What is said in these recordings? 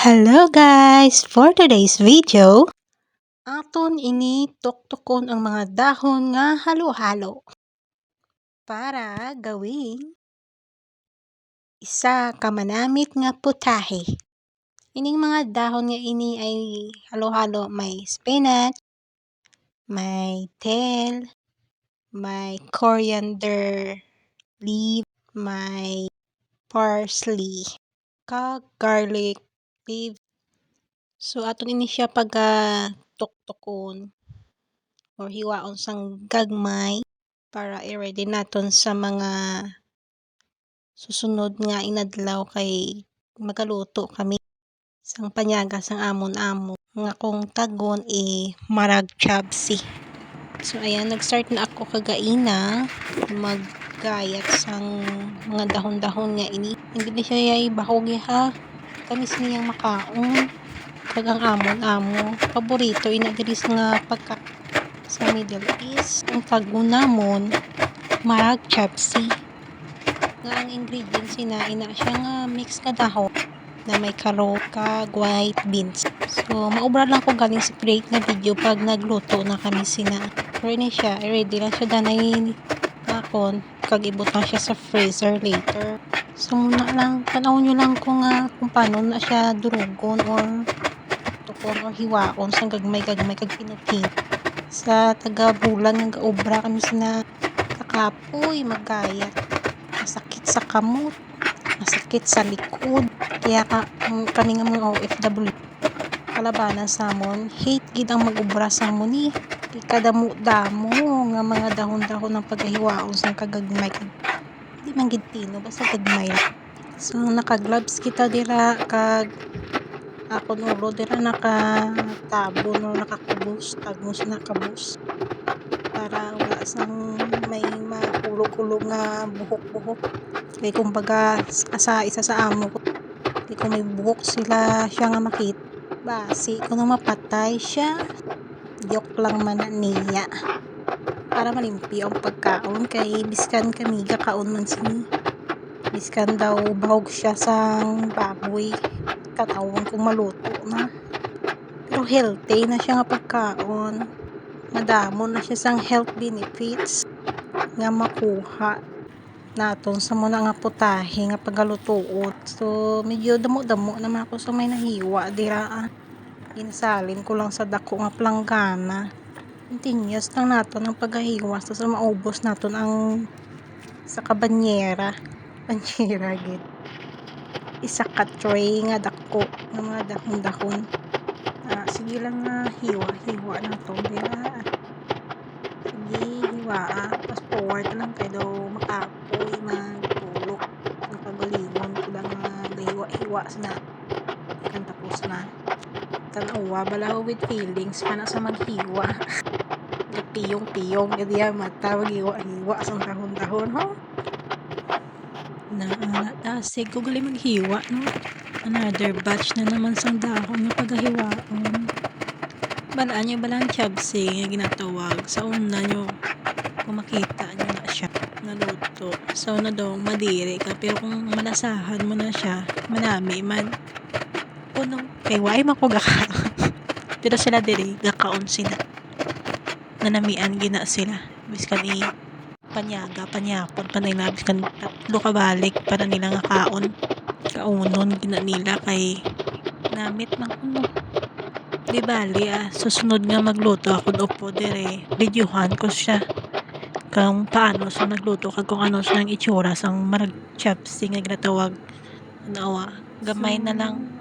Hello guys! For today's video, aton ini tuktukon ang mga dahon nga halo-halo para gawing isa ka manamit nga putahe. Ining mga dahon nga ini ay halo-halo may spinach, may tel, may coriander leaf, may parsley, kag garlic leaf. So aton ini siya pagka tuktukon or hiwaon sang gagmay para i-ready naton sa mga susunod nga inadlaw kay magaluto kami sang panyaga sang amon-amon nga kung tagon e marag chabsi. So ayan, nag-start na ako kagaina maggayat sang mga dahon-dahon nga ini. Hindi na siya yay bahog ha. Kamis niyang makaon. Kag ang amon-amo. Paborito ina diri nga pagka sa Middle East. Ang tagon namon marag chabsi. Nga ang ingredients ina ina siya nga mix nga dahon na may karot kag white beans. So, maubra lang ko galing sa create na video pag nagluto na kami sina. Pero ini siya, ready lang siya danay nakon kag ibot na siya sa freezer later. So, muna lang, tanaw nyo lang kung, uh, kung paano na siya durugon or tukon or hiwaon sa gagmay-gagmay kag pinuting. Sa taga bulan nga gaobra kami sina kakapoy magayat. Masakit sa kamot, masakit sa likod. Kaya ka, um, kami nga mga OFW kalabanan sa amon, hate gid ang mag-ubra sa amon. Kay kadamo-damo nga mga dahon-dahon ng paghiwaon sa kagagmay. Kag di man gid tino basta gagmay. So naka-gloves kita dira kag akon ulo dira nakatabo no nakakubos tagmos nakabos para wala sang may makulog-kulog nga buhok-buhok. Kay kumbaga asa isa sa amo ko kay kung may buhok sila siya nga makita. Basi kung mapatay siya joke lang man na niya para malimpi ang pagkaon kay biskan kami gakaon man sini biskan daw bahog siya sang baboy. Katawon kung maluto na. Pero healthy na siya nga pagkaon. Madamo na siya sang health benefits nga makuha naton sa muna nga putahe nga pagalutuot so medyo damo-damo naman ako sa may nahiwa dira ah. Ginasalin ko lang sa dako nga planggana. Continuous lang naton ang paghahiwas sa maubos naton ang sa kabanyera. Banyera gid isa ka tray nga dako nga mga dahon-dahon ah, sige lang nga hiwa hiwa na to dira sige hiwa ah. fast forward lang kay daw makapoy magpulok nakagalingon ko lang nga gahiwa-hiwa na kan tapos na tanawa balaw with feelings pa na sa maghiwa. Piyong-piyong kaya mata maghiwa-hiwa sa dahon-dahon ho? Na uh, tasig ko gali maghiwa no? Another batch na naman sang dahon nga pagahiwaon balaan nyo balang chabsi nga ginatawag. Sa una nyo kung makita nyo na siya naluto. Sa una daw madiri ka pero kung malasahan mo na siya manami man puno kay why makugaka pero sila diri gakaon sila. Nanamian gina sila. Biskan i panyaga panyapon pa nila biskan tatlo ka balik para nila nga kaon. Kaunon gina nila kay namit man kuno di bali ah susunod nga magluto ako upo dire. Videohan ko siya. Kung paano sa nagluto kag kung ano sa itsura sang marag chopsy nga ginatawag. Nawa gamay na lang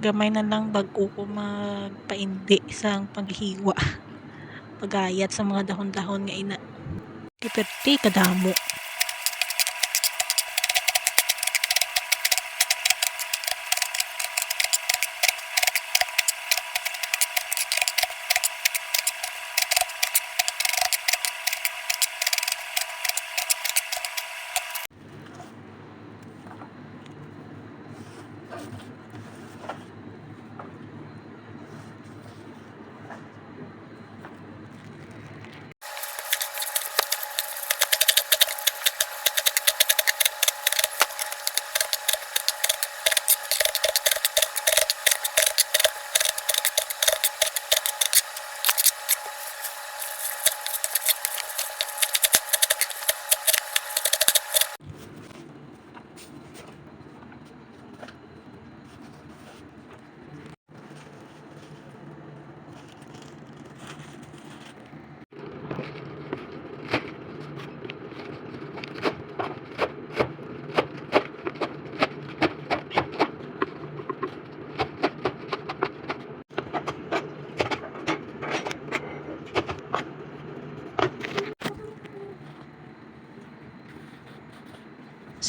gamay na lang bago ko magpaindi sa paghiwa pagayat sa mga dahon-dahon nga ina Diperte kadamo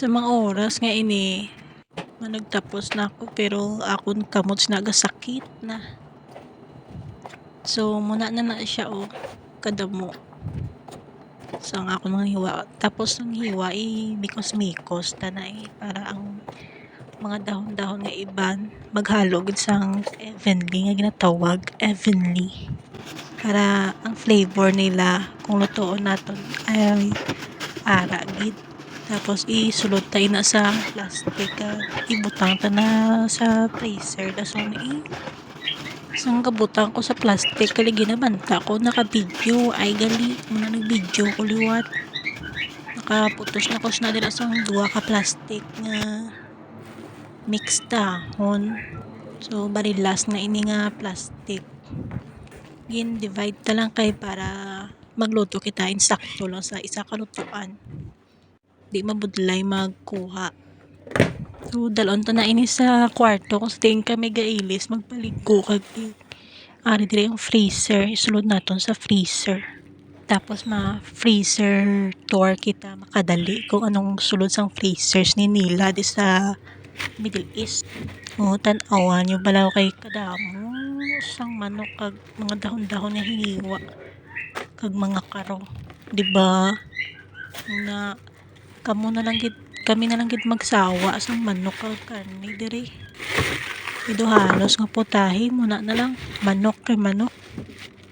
Sa mga oras nga ini managtapos na ako pero akon kamot nagasakit na. So muna na na siya o kadamo. So ang ako mga hiwa. Tapos ang hiwa eh mikos-mikos ta na eh para ang mga dahon-dahon nga iban maghalo gud sang evenly nga ginatawag evenly para ang flavor nila kung lutoon naton ay ara gid tapos isulod ta ina sa plastic kag ibutang ta na sa freezer. Dason i sang kabutang ko sa plastic. Kali ginabanta ko. Naka video ay gali. Muna nag video ko liwat. Nakaputos na ko na dira sang duha ka plastic nga mix dahon. So bali last na ini nga plastic. Gin divide ta lang kay para magluto kita. Insakto lang sa isa ka lutuan di mabudlay magkuha. So dalon ta na ini sa kwarto. Kung sa kami gailis magpaligko kag ari diri ang freezer. Isulod naton sa freezer. Tapos ma freezer tour kita makadali kung anong sulod sang freezers ni nila di sa Middle East. O tan-awan nyo balaw kay kadamo. Sang manok kag mga dahon-dahon nga hiwa kag mga karo di ba? Na kamo na lang gid kami na lang gid magsawa sa manok kag karne diri ido halos nga putahe muna na lang manok kay manok.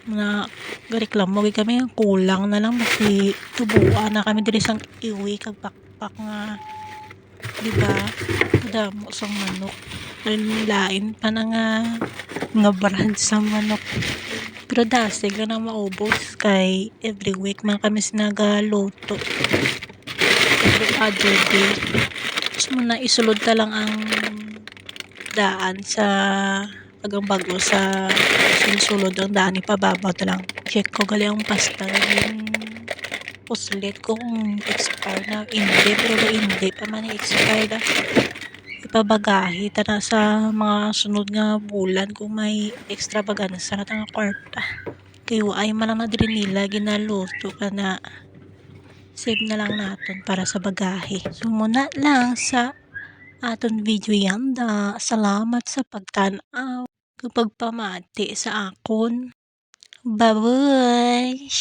Na gareklamo gid kami ang kulang na lang basi tubuan na kami diri sang iwi kag pakpak nga di ba? Damo sang manok. Ang lain pa na nga nga brand sa manok. Pero dasig na maubos kay every week man kami sinagaluto every other day tapos muna isulod ta lang ang daan sa agang bago sa sinusulod ang daan ipababaw ta lang. Check ko gali ang pasta yung puslit kung expire na. Hindi pero hindi pa man expire na. Ipabagahi ta na sa mga sunod nga bulan kung may extra baga na nga kwarta. Kay ay man lang na diri nila ginaluto ka na save na lang naton para sa bagahe. So muna lang sa aton video yanda salamat sa pagtan-aw kag pagpamati sa akon. Bye